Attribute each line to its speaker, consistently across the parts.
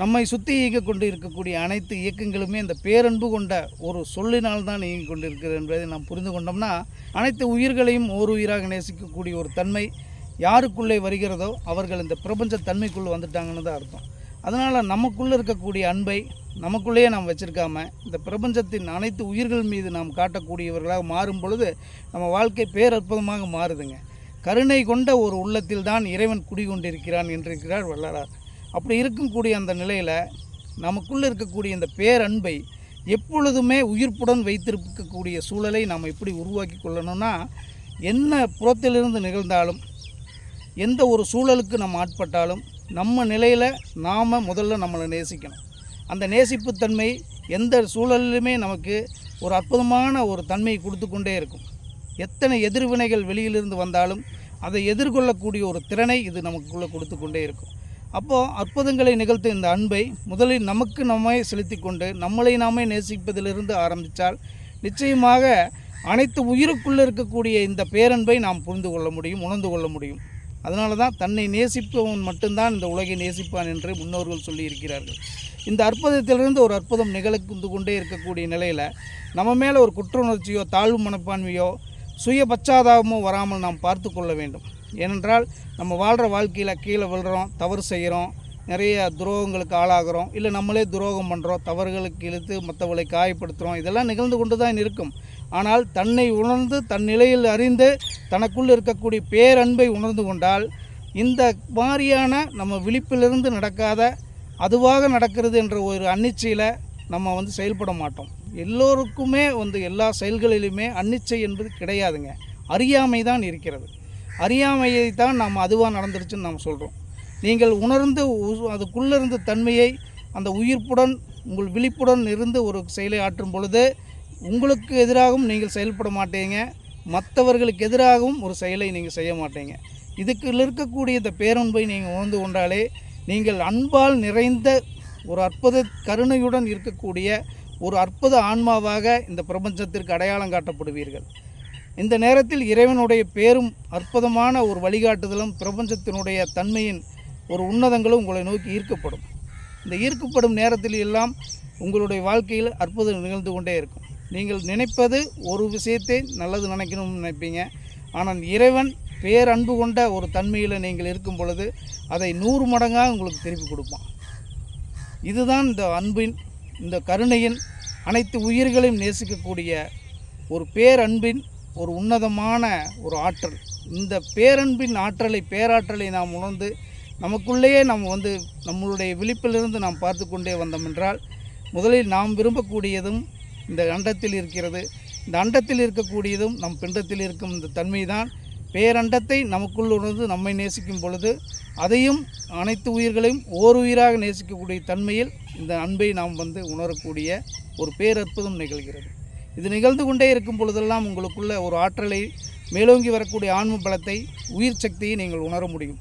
Speaker 1: நம்மை சுற்றி இயங்க கொண்டு இருக்கக்கூடிய அனைத்து இயக்கங்களுமே இந்த பேரன்பு கொண்ட ஒரு சொல்லினால் தான் இயங்கிக் கொண்டு இருக்கிறது என்பதை நாம் புரிந்து கொண்டோம்னா அனைத்து உயிர்களையும் ஓர் உயிராக நேசிக்கக்கூடிய ஒரு தன்மை யாருக்குள்ளே வருகிறதோ அவர்கள் இந்த பிரபஞ்ச தன்மைக்குள்ளே வந்துட்டாங்கன்னு தான் அர்த்தம். அதனால் நமக்குள்ளே இருக்கக்கூடிய அன்பை நமக்குள்ளேயே நாம் வச்சுருக்காமல் இந்த பிரபஞ்சத்தின் அனைத்து உயிர்கள் மீது நாம் காட்டக்கூடியவர்களாக மாறும் பொழுது நம்ம வாழ்க்கை பேரற்புதமாக மாறுதுங்க. கருணை கொண்ட ஒரு உள்ளத்தில் தான் இறைவன் குடிகொண்டிருக்கிறான் என்றிருக்கிறார் வள்ளலார். அப்படி இருக்கக்கூடிய அந்த நிலையில் நமக்குள்ளே இருக்கக்கூடிய இந்த பேரன்பை எப்பொழுதுமே உயிர்ப்புடன் வைத்திருக்கக்கூடிய சூழலை நாம் எப்படி உருவாக்கி கொள்ளணும்னா என்ன புறத்திலிருந்து நிகழ்ந்தாலும் எந்த ஒரு சூழலுக்கு நம்ம ஆட்பட்டாலும் நம்ம நிலையில் நாம் முதல்ல நம்மளை நேசிக்கணும். அந்த நேசிப்புத்தன்மை எந்த சூழலிலுமே நமக்கு ஒரு அற்புதமான ஒரு தன்மையை கொடுத்து கொண்டே இருக்கும். எத்தனை எதிர்வினைகள் வெளியிலிருந்து வந்தாலும் அதை எதிர்கொள்ளக்கூடிய ஒரு திறனை இது நமக்குள்ளே கொடுத்து கொண்டே இருக்கும். அப்போது அற்புதங்களை நிகழ்த்தும் இந்த அன்பை முதலில் நமக்கு நம்மை செலுத்தி கொண்டு நம்மளை நாமே நேசிப்பதிலிருந்து ஆரம்பித்தால் நிச்சயமாக அனைத்து உயிருக்குள்ளே இருக்கக்கூடிய இந்த பேரன்பை நாம் புரிந்து கொள்ள முடியும் உணர்ந்து கொள்ள முடியும். அதனால தான் தன்னை நேசிப்பவன் மட்டும்தான் இந்த உலகை நேசிப்பான் என்று முன்னோர்கள் சொல்லியிருக்கிறார்கள். இந்த அற்புதத்திலிருந்து ஒரு அற்புதம் நிகழ்ந்து கொண்டே இருக்கக்கூடிய நிலையில் நம்ம மேலே ஒரு குற்ற உணர்ச்சியோ தாழ்வு மனப்பான்மையோ சுய பச்சாதாபமோ வராமல் நாம் பார்த்து கொள்ள வேண்டும். ஏனென்றால் நம்ம வாழ்கிற வாழ்க்கையில் கீழே விழுறோம் தவறு செய்கிறோம் நிறைய துரோகங்களுக்கு ஆளாகிறோம் இல்லை நம்மளே துரோகம் பண்ணுறோம் தவறுகளுக்கு இழுத்து மற்றவர்களை காயப்படுத்துகிறோம் இதெல்லாம் நிகழ்ந்து கொண்டு தான் இருக்கும். ஆனால் தன்னை உணர்ந்து தன் நிலையில் அறிந்து தனக்குள் இருக்கக்கூடிய பேரன்பை உணர்ந்து கொண்டால் இந்த மாதிரியான நம்ம விழிப்பிலிருந்து நடக்காத அதுவாக நடக்கிறது என்ற ஒரு அன்னிச்சையில் நம்ம வந்து செயல்பட மாட்டோம். எல்லோருக்குமே வந்து எல்லா செயல்களிலுமே அன்னிச்சை என்பது கிடையாதுங்க. அறியாமை தான் இருக்கிறது. அறியாமையை தான் நாம் அதுவாக நடந்துருச்சுன்னு நாம் சொல்கிறோம் நீங்கள் உணர்ந்து அதுக்குள்ளே இருந்த தன்மையை அந்த உயிர்ப்புடன் உங்கள் விழிப்புடன் இருந்து ஒரு செயலை ஆற்றும் பொழுது உங்களுக்கு எதிராகவும் நீங்கள் செயல்பட மாட்டீங்க. மற்றவர்களுக்கு எதிராகவும் ஒரு செயலை நீங்கள் செய்ய மாட்டீங்க. இதுக்கு இருக்கக்கூடிய இந்த பேரன்பை நீங்கள் உணர்ந்து கொண்டாலே நீங்கள் அன்பால் நிறைந்த ஒரு அற்புத கருணையுடன் இருக்கக்கூடிய ஒரு அற்புத ஆன்மாவாக இந்த பிரபஞ்சத்திற்கு அடையாளம் காட்டப்படுவீர்கள். இந்த நேரத்தில் இறைவனுடைய பேரும் அற்புதமான ஒரு வழிகாட்டுதலும் பிரபஞ்சத்தினுடைய தன்மையின் ஒரு உன்னதங்களும் உங்களை நோக்கி ஈர்க்கப்படும். இந்த ஈர்க்கப்படும் நேரத்தில் எல்லாம் உங்களுடைய வாழ்க்கையில் அற்புதம் நிகழ்ந்து கொண்டே இருக்கும். நீங்கள் நினைப்பது ஒரு விஷயத்தை நல்லது நினைக்கணும்னு நினைப்பீங்க. ஆனால் இறைவன் பேரன்பு கொண்ட ஒரு தன்மையில் நீங்கள் இருக்கும் பொழுது அதை நூறு மடங்காக உங்களுக்கு திருப்பி கொடுப்பான். இதுதான் இந்த அன்பின் இந்த கருணையின் அனைத்து உயிர்களையும் நேசிக்கக்கூடிய ஒரு பேரன்பின் ஒரு உன்னதமான ஒரு ஆற்றல். இந்த பேரன்பின் ஆற்றலை பேராற்றலை நாம் உணர்ந்து நமக்குள்ளேயே நாம் வந்து நம்மளுடைய விழிப்பிலிருந்து நாம் பார்த்து கொண்டே வந்தோம் என்றால் முதலில் நாம் விரும்பக்கூடியதும் இந்த அண்டத்தில் இருக்கிறது. இந்த அண்டத்தில் இருக்கக்கூடியதும் நம் பிண்டத்தில் இருக்கும் இந்த தன்மை தான் பேரண்டத்தை நமக்குள் உணர்ந்து நம்மை நேசிக்கும் பொழுது அதையும் அனைத்து உயிர்களையும் ஓர் உயிராக நேசிக்கக்கூடிய தன்மையில் இந்த அன்பை நாம் வந்து உணரக்கூடிய ஒரு பேரற்புதம் நிகழ்கிறது. இது நிகழ்ந்து கொண்டே இருக்கும் பொழுதெல்லாம் உங்களுக்குள்ள ஒரு ஆற்றலை மேலோங்கி வரக்கூடிய ஆன்ம பலத்தை உயிர் சக்தியை நீங்கள் உணர முடியும்.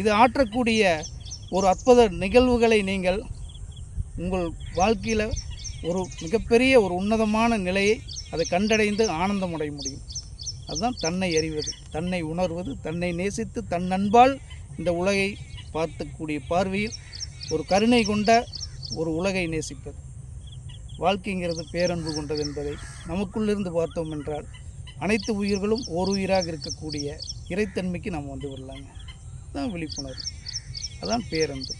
Speaker 1: இது ஆற்றக்கூடிய ஒரு அற்புத நிகழ்வுகளை நீங்கள் உங்கள் வாழ்க்கையில் ஒரு மிகப்பெரிய ஒரு உன்னதமான நிலையை அதை கண்டடைந்து ஆனந்தம் அடைய முடியும். அதுதான் தன்னை அறிவது தன்னை உணர்வது தன்னை நேசித்து தன் அன்பால் இந்த உலகை பார்த்துக்கூடிய பார்வையில் ஒரு கருணை கொண்ட ஒரு உலகை நேசிப்பது. வாழ்க்கைங்கிறது பேரன்பு கொண்டது என்பதை நமக்குள்ளிருந்து பார்த்தோம் என்றால் அனைத்து உயிர்களும் ஓர் உயிராக இருக்கக்கூடிய இறைத்தன்மைக்கு நம்ம வந்து விடலாங்க. அதுதான் விழிப்புணர்வு. அதான் பேரன்பு.